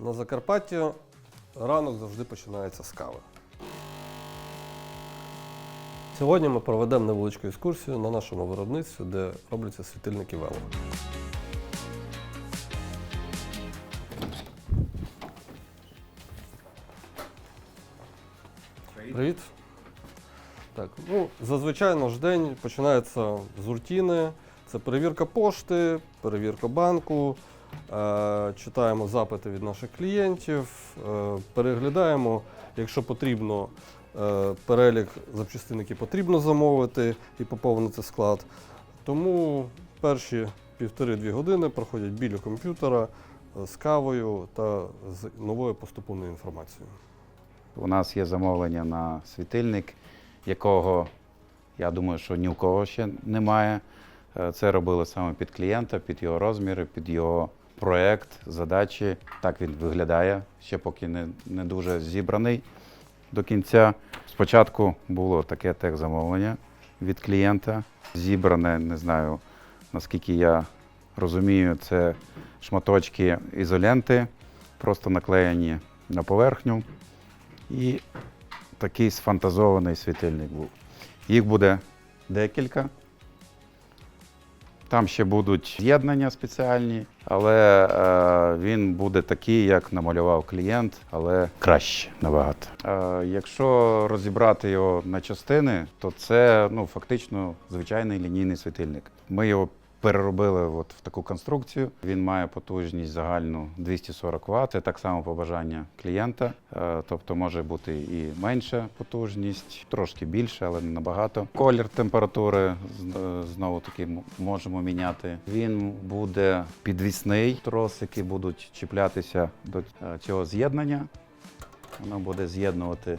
На Закарпатті ранок завжди починається з кави. Сьогодні ми проведемо невеличку екскурсію на нашому виробництві, де робляться світильники вело. Привіт. Так, ну, зазвичай наш день починається з рутини. Це перевірка пошти, перевірка банку, читаємо запити від наших клієнтів, е, переглядаємо, якщо потрібно, е, перелік запчастин, які потрібно замовити і поповнити склад. Тому перші півтори-дві години проходять біля комп'ютера е, з кавою та з новою поступовною інформацією. У нас є замовлення на світильник, якого я думаю, що ні у кого ще немає. Е, Це робили саме під клієнта, під його розміри, під його проект, задачі. Так він виглядає, ще поки не, не дуже зібраний до кінця. Спочатку було таке техзамовлення від клієнта. Зібране, не знаю, наскільки я розумію, це шматочки ізоленти, просто наклеєні на поверхню. І такий сфантазований світильник був. Їх буде декілька. Там ще будуть з'єднання спеціальні, але е, він буде такий, як намалював клієнт, але краще набагато. Е, якщо розібрати його на частини, то це ну, фактично звичайний лінійний світильник. Ми його переробили от в таку конструкцію. Він має потужність загальну 240 Вт. Це так само побажання клієнта. Е, Тобто може бути і менша потужність, трошки більше, але не набагато. Колір температури знову таки можемо міняти. Він буде підвісний. Тросики будуть чіплятися до е, цього з'єднання. Воно буде з'єднувати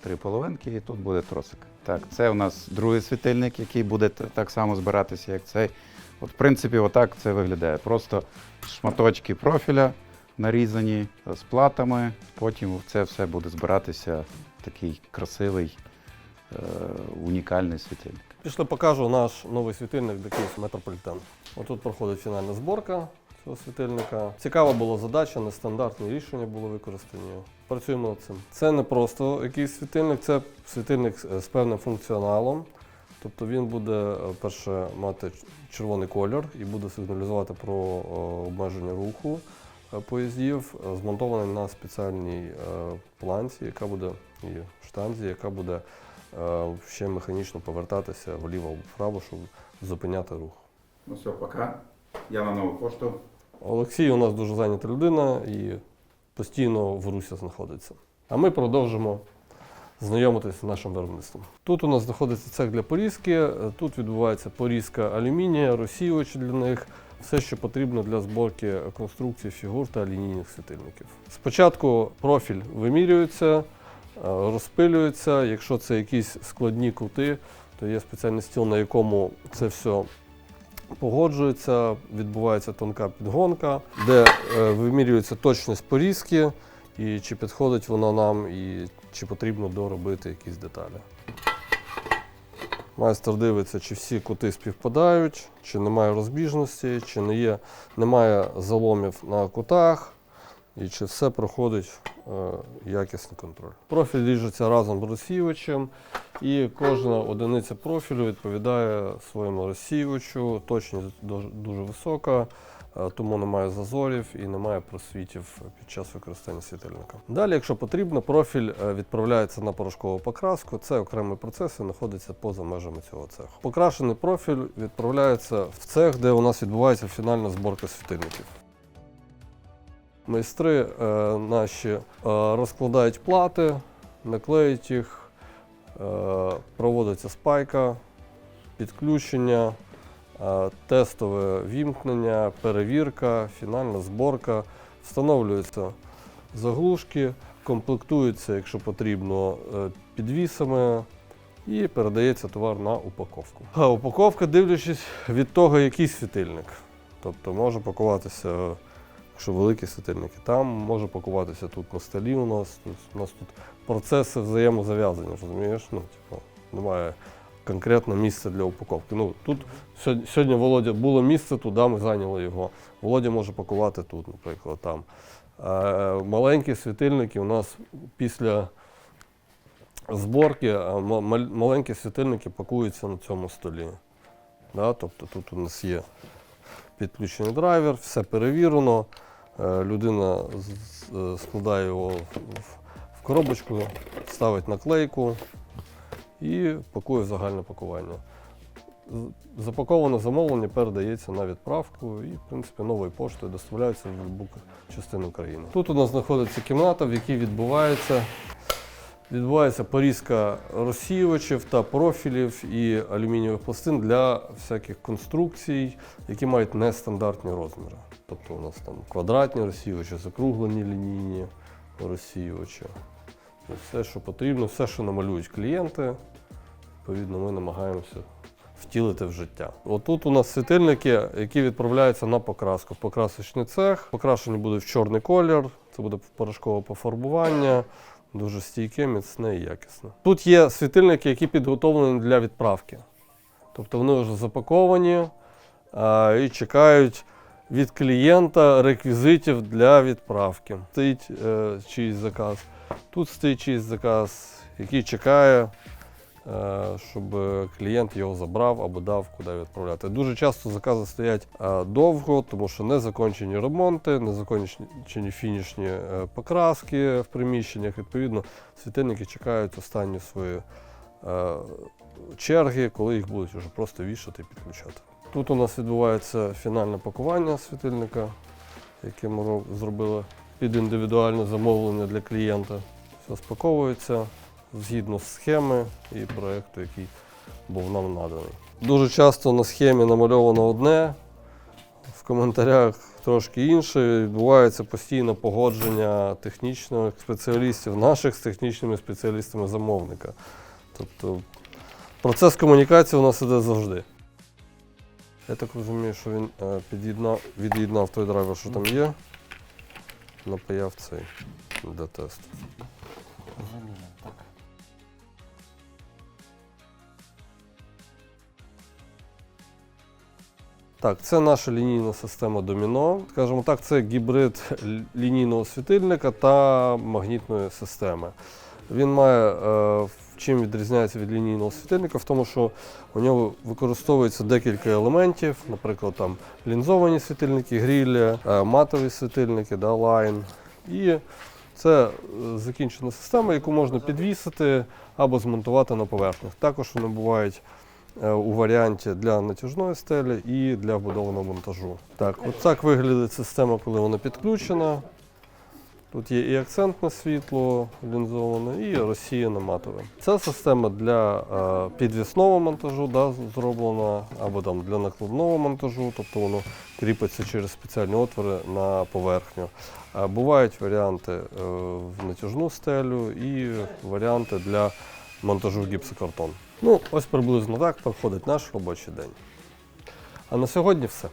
три половинки, і тут буде тросик. Так, це у нас другий світильник, який буде так само збиратися, як цей. От, в принципі, отак це виглядає. Просто шматочки профіля нарізані е, з платами. Потім це все буде збиратися в такий красивий, е, унікальний світильник. Пішли покажу наш новий світильник Київ Метрополітен. Отут проходить фінальна зборка цього світильника. Цікава була задача, нестандартні рішення були використані. Працюємо над цим. Це не просто якийсь світильник, це світильник з- з певним функціоналом. Тобто він буде, е, перше, мати червоний колір і буде сигналізувати про е, обмеження руху е, поїздів, змонтований на спеціальній планці, яка буде і штанзі, яка буде ще механічно повертатися вліво або вправо, щоб зупиняти рух. Ну все, пока. Я на нову пошту. Олексій у нас дуже зайнята людина і постійно в русі знаходиться. А ми продовжимо знайомитися з нашим виробництвом. Тут у нас знаходиться цех для порізки, тут відбувається порізка алюмінія, розсіювачі для них, все, що потрібно для зборки конструкцій фігур та лінійних світильників. Спочатку профіль вимірюється, е, розпилюється. Якщо це якісь складні кути, то є спеціальний стіл, на якому це все погоджується, відбувається тонка підгонка, де е, вимірюється точність порізки, і чи підходить вона нам, і чи потрібно доробити якісь деталі. Майстер дивиться, чи всі кути співпадають, чи немає розбіжності, чи не є, немає заломів на кутах, і чи все проходить е, якісний контроль. Профіль ріжеться разом з розсіювачем, і кожна одиниця профілю відповідає своєму розсіювачу. Точність дуже, висока, тому немає зазорів і немає просвітів під час використання світильника. Далі, якщо потрібно, профіль е, відправляється на порошкову покраску. Це окремий процес і знаходиться поза межами цього цеху. Покрашений профіль відправляється в цех, де у нас відбувається фінальна зборка світильників. Майстри е, наші е, розкладають плати, наклеють їх, е, проводиться спайка, підключення, е, тестове вімкнення, перевірка, фінальна зборка, встановлюються заглушки, комплектуються, якщо потрібно, е, підвісами і передається товар на упаковку. А упаковка, дивлячись від того, який світильник. Тобто може пакуватися Якщо великі світильники, там може пакуватися тут на столі у нас. Тут, у нас тут процеси взаємозав'язані, розумієш? Ну, типу, немає конкретно місця для упаковки. Ну, тут сьогодні, Володя було місце, туди ми зайняли його. Володя може пакувати тут, наприклад, там. Е, Маленькі світильники у нас після зборки, е, ма- мал- маленькі світильники пакуються на цьому столі. Да? Тобто тут у нас є підключений драйвер, все перевірено. Е, Людина складає його в коробочку, ставить наклейку і пакує загальне пакування. Запаковане замовлення передається на відправку і, в принципі, новою поштою доставляється в будь-яку частину країни. Тут у нас знаходиться кімната, в якій відбувається, відбувається порізка розсіювачів та профілів і алюмінієвих пластин для всяких конструкцій, які мають нестандартні розміри. Тобто у нас там квадратні розсіювачі, закруглені лінійні розсіювачі. Все, що потрібно, все, що намалюють клієнти, відповідно, ми намагаємося втілити в життя. Отут у нас світильники, які відправляються на покраску. Покрасочний цех. Покрашені буде в чорний колір, це буде порошкове пофарбування. Дуже стійке, міцне і якісне. Тут є світильники, які підготовлені для відправки. Тобто вони вже запаковані а, і чекають від клієнта реквізитів для відправки. Стоїть е, чийсь заказ. Тут стоїть чийсь заказ, який чекає, е, щоб клієнт його забрав або дав, куди відправляти. Дуже часто закази стоять е, довго, тому що не закончені ремонти, не закончені фінішні е, покраски в приміщеннях. Відповідно, світильники чекають останні свої черги, коли їх будуть вже просто вішати і підключати. Тут у нас відбувається фінальне пакування світильника, яке ми зробили під індивідуальне замовлення для клієнта. Все спаковується згідно з схеми і проєкту, який був нам наданий. Дуже часто на схемі намальовано одне, в коментарях трошки інше. Відбувається постійне погодження технічних спеціалістів, наших з технічними спеціалістами замовника. Тобто процес комунікації у нас іде завжди. Я так розумію, що він е, під'єднав, від'єднав той драйвер, що там є, напаяв цей для тесту. Так, це наша лінійна система доміно. Скажімо так, це гібрид лінійного світильника та магнітної системи. Він має е, чим відрізняється від лінійного світильника, в тому, що у нього використовується декілька елементів, наприклад, там лінзовані світильники, грілі, е, матові світильники, да, лайн. І це е, закінчена система, яку можна підвісити або змонтувати на поверхнях. Також вони бувають у варіанті для натяжної стелі і для вбудованого монтажу. Так, от так виглядає система, коли вона підключена. Тут є і акцентне світло лінзоване, і розсіяне матове. Це система для е, підвісного монтажу, да, зроблена, або там для накладного монтажу, тобто воно кріпиться через спеціальні отвори на поверхню. А бувають варіанти е, в натяжну стелю і варіанти для монтажу в гіпсокартон. Ну, ось приблизно так проходить наш робочий день. А на сьогодні все.